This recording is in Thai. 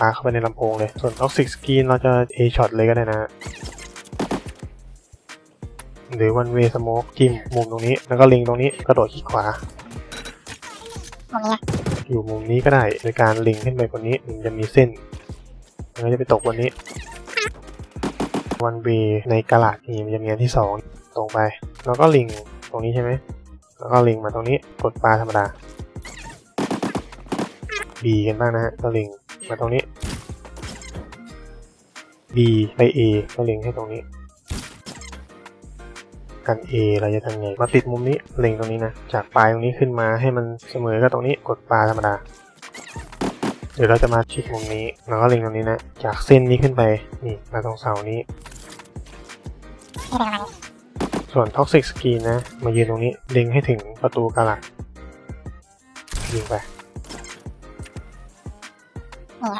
ปาเข้าไปในลำโพงเลย ส่วน Toxic Screen เราจะ A shot เลยก็ได้นะ หรือ One Way Smoke จิ้มมุมตรงนี้ แล้วก็ลิงตรงนี้ กระโดดคลิกขวามุมนี้อะอยู่มุมนี้ก็ได้โดยการลิงขึ้นไปบนนี้มันจะมีเส้นมันก็จะไปตกบนนี้ One Way ในกระดาษนี่มันจะมีอันที่สองตรงไป แล้วก็ลิงตรงนี้ใช่ไหม แล้วก็ลิงมาตรงนี้ กดปลาธรรมดา B กันบ้างนะฮะก็ลิง มาตรงนี้ B ไป A ก็เลิงให้ตรงนี้ กัน A เราจะทำไง มาติดมุมนี้เล็งตรงนี้นะ จากปลายตรงนี้ขึ้นมาให้มันเสมอกับตรงนี้กดปลาธรรมดา เดี๋ยวเราจะมาชิดมุมนี้แล้วก็เล็งตรงนี้นะ จากเส้นนี้ขึ้นไป นี่มาตรงเสานี้ ส่วน Toxic Screen นะ มายืนตรงนี้เล็งให้ถึงประตูกาลักยิงไป